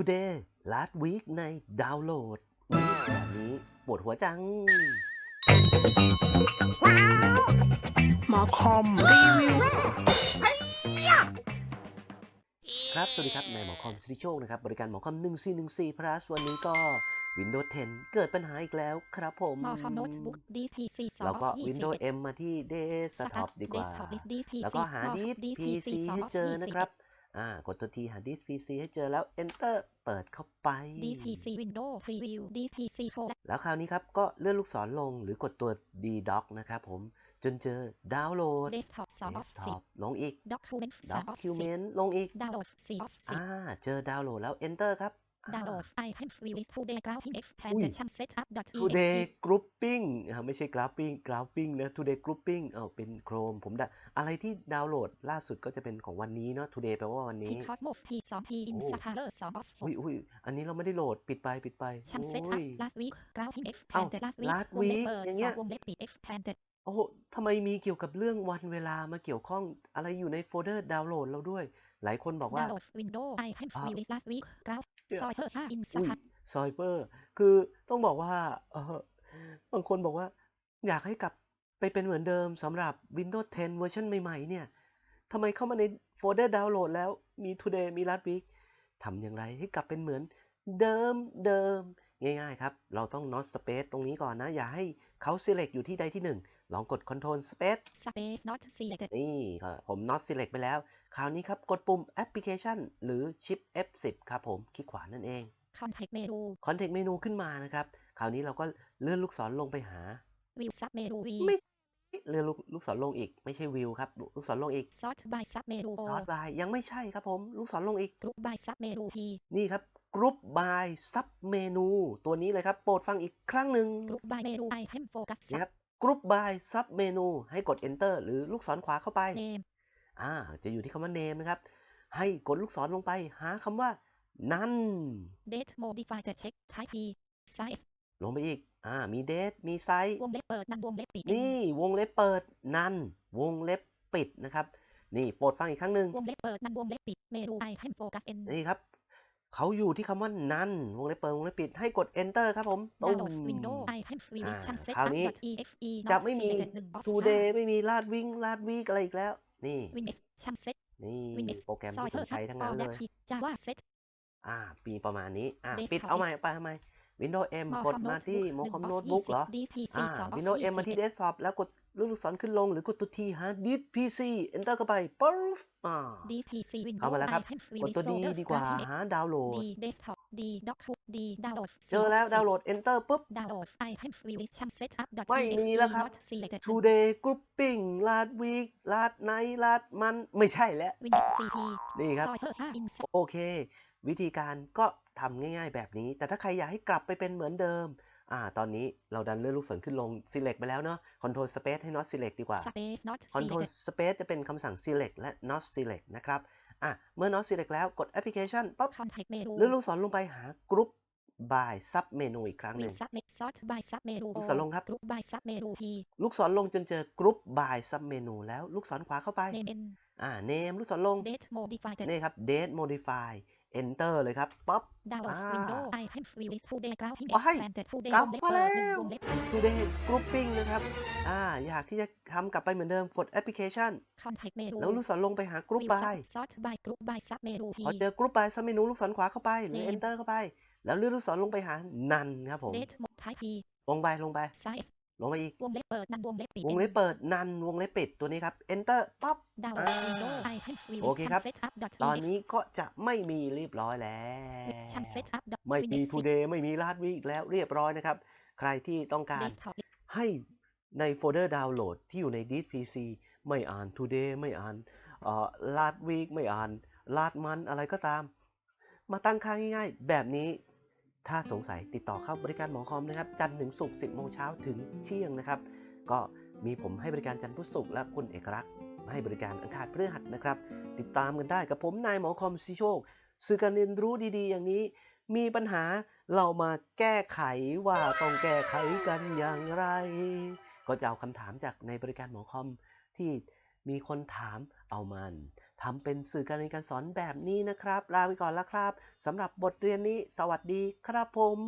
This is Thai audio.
Today last week ในดาวน์โหลดอุ๊ยแบบนี้ปวดหัวจัง หมอคอมรีวิว ครับ สวัสดีครับนายหมอคอมสิริโชคนะครับ บริการหมอคอม 1414 plus วันนี้ก็ Windows 10 เกิดปัญหาอีกแล้วครับผมมอคอมโน้ตบุ๊ก DPC 2เราก็ Windows M มาที่ Desktop ดีกว่า แล้วก็หาดิส PC ให้เจอนะครับ อ่ากดตัวทีหาดิส PC ให้เจอแล้ว Enter เปิดเข้าไป DPC Windows Preview DPC Pro แล้วคราวนี้ครับ ก็เลื่อนลูกศรลงหรือกดตัว D dock นะครับผม จนเจอดาวน์โหลด Desktop 2 of Desktop ลงอีก10 Document 3 of 10 Document ลงอีก Download 4 of อ่า เจอดาวน์โหลดแล้ว Enter ครับ10 Download Items Release Today Grouping อุ้ย Expanded Chunk Setup Today Grouping อ่าไม่ใช่ Grouping Grouping นะ Today Grouping เออเป็น Chrome ผมได้อะไรที่ดาวน์โหลดล่าสุดก็จะเป็นของวันนี้เนาะ Today แปลว่าวันนี้ P Cosmos P 2 P โอ้ Installer 2 of อุ้ยอุ้ยอันนี้เราไม่ได้โหลดปิดไปปิดไป4 Chunk โอ้ Setup ย Last Week Grouping Expanded Last Week last วงเล็บ week เปิดอย่างเงี้ยสวงเล็บปิด Expanded โอ้โหทำไมมีเกี่ยวกับเรื่องวันเวลามาเกี่ยวข้องอะไรอยู่ในโฟลเดอร์ดาวน์โหลดเราด้วย หลายคนบอกว่า Download Windows Items อ่า Release Last Week Ground เนี่ย Soiter 5อุ้ย Installer ซอยเปอร์ คือต้องบอกว่าเออบางคนบอกว่า อยากให้กลับไปเป็นเหมือนเดิมสำหรับ Windows 10 เวอร์ชันใหม่ๆ เนี่ยทำไมเข้ามาในโฟลเดอร์ดาวน์โหลดแล้วมี Today มี Last Week ทำอย่างไรให้กลับเป็นเหมือนเดิมเดิม ง่ายๆครับ เราต้อง not space ตรงนี้ก่อนนะ อย่าให้เขา select อยู่ที่ใดที่หนึ่ง ลองกด control space Space Not Selected นี่ครับผม not select ไปแล้ว คราวนี้ครับ กดปุ่ม application หรือ shift F10 ครับผม คลิกขวานั่นเอง Context Menu context menu ขึ้นมานะครับ คราวนี้เราก็เลื่อนลูกศรลงไปหา View Sub Menu V ไม่เลื่อนลูกลูกศรลงอีกไม่ใช่วิวครับ ลูกศรลงอีก Sort by Sub Menu ซอสบายยังไม่ใช่ครับผม ลูกศรลงอีก Group by Sub Menu P นี่ครับ group by sub menu ตัวนี้เลยครับ โปรดฟังอีกครั้งหนึ่ง Group by Menu Item Focus นี่ Sub ครับ group by sub menu ให้กด enter หรือลูกศรขวาเข้าไป Name อ่าจะอยู่ที่คำว่า name นะครับ ให้กดลูกศรลงไป หาคำว่า none Date Modify the Check Type P Size ลงไปอีก อ่า มี date มี size วงเล็บเปิดนันวงเล็บปิดนี่วงเล็บเปิด none วงเล็บปิดนะครับ นี่โปรดฟังอีกครั้งหนึ่งวงเล็บเปิดนันวงเล็บปิด Menu Item Focus N นี่ครับ เขาอยู่ที่คำว่า none วงเล็บเปิดวงเล็บปิดให้กด enter ครับผมตุ้ม Download Windows Item Release อ่า Chunk คราว Setup นี้ .exe จะ Not ไม่มี Selected 1 of today ไม่มีลาดวิ่งลาดวีกอะไรอีกแล้ว นี่5 Windows Chunk Set นี่ Windows โปรแกรมที่ผม Soiter ใช้ทั้งนั้น All เล That ย P Java Set อ่าปีประมาณนี้ อ่า Desktop ปิดเอาใหม่ไปทำไม Windows M กด Mocom มาที่ Notebook Mocom 1 of Notebook เหรอ20 DPC อ่า2 of Windows M มาที่20 Desktop แล้วกด ลูกศรขึ้นลงหรือกดตัวทีหา Disk PC Enter เข้าไปปุ๊บอ่า DPC เข้า Windows มาแล้วครับ Item กด Release ตัวดี Folder ดีกว่า Graphic หาดาวน์โหลด D Desktop D Document D Download เจอแล้วดาวน์โหลด Enter ปุ๊บ Download Item Release Chunk Setup ไม่มีแล้วครับ Not Selected Today Grouping Last Week Last Night Last Month ไม่ใช่แล้ว Windows CP นี่ครับ Soiter 5 Insert โอเค วิธีการก็ทำง่ายๆแบบนี้ แต่ถ้าใครอยากให้กลับไปเป็นเหมือนเดิม อ่า ตอนนี้เราดันเลื่อนลูกศรขึ้นลง select ไปแล้วเนาะ control space ให้ not select ดีกว่า Space Not control Selected space จะเป็นคำสั่ง select และ not select นะครับ อะ เมื่อ not select แล้วกด application ปั๊บ Context Menu เลื่อนลูกศรลงไปหา group by sub menu อีกครั้งหนึ่ Will ง Submit Sort by Sub Menu ลูกศรลงครับ Group by Sub Menu P ลูกศรลงจนเจอ group by sub menu แล้วลูกศรขวาเข้าไป Name N อ่า name ลูกศรลง Date Modify the นี่ครับ date modify enter เลยครับปั๊บ Download อ่า Windows Item Release Today Grouping ว้าย Expanded Today กลับวงเล็บมาเปิดหแล้นึ่งววงเล็บ today grouping นะครับอ่าอยากที่จะทำกลับไปเหมือนเดิมกด application Context Menu แล้วลูกศรลงไปหา group Will by Sub- Sort by Group by Sub Menu P พอเจอ group by ซับเมนูลูกศรขวาเข้าไปหรือ Name enter เข้าไป แล้วเลื่อนลูกศรลงไปหา none ครับผม Date Mod Type P ลงไปลงไป Size ลงไปอีก วงเล็บเปิดนันวงเล็บปิดวงเล็บเปิด none วงเล็บปิดตัวนี้ครับ enter ปั๊บ Download อ่า Windows Item โอ Release เค Chunk ครับ Setup ตอน .exe นี้ก็จะไม่มีเรียบร้อยแล้ว Chunk Setup ไม่มี Windows today ไม่มี last week แล้วเรียบร้อยนะครับ ใครที่ต้องการ Desktop ให้ในโฟลเดอร์ดาวน์โหลดที่อยู่ใน disk PC ไม่อ่าน today ไม่อ่านเอ่อ last week ไม่อ่าน last month อะไรก็ตาม มาตั้งค่าง่ายๆ แบบนี้ ถ้าสงสัยติดต่อเข้าบริการหมอคอมนะครับ จันทร์ถึงศุกร์10โมงเช้าถึงเที่ยงนะครับ ก็มีผมให้บริการจันทร์พุธศุกร์และคุณเอกลักษณ์ให้บริการอังคารพฤหัสนะครับ ติดตามกันได้กับผมนายหมอคอมซิโชค สื่อการเรียนรู้ดีๆ อย่างนี้ มีปัญหาเรามาแก้ไขว่าต้องแก้ไขกันอย่างไร ก็จะเอาคำถามจากในบริการหมอคอมที่มีคนถามเอามัน ทำเป็นสื่อการเรียนการสอนแบบนี้นะครับ ลาไปก่อนแล้วครับสำหรับบทเรียนนี้ สวัสดีครับผม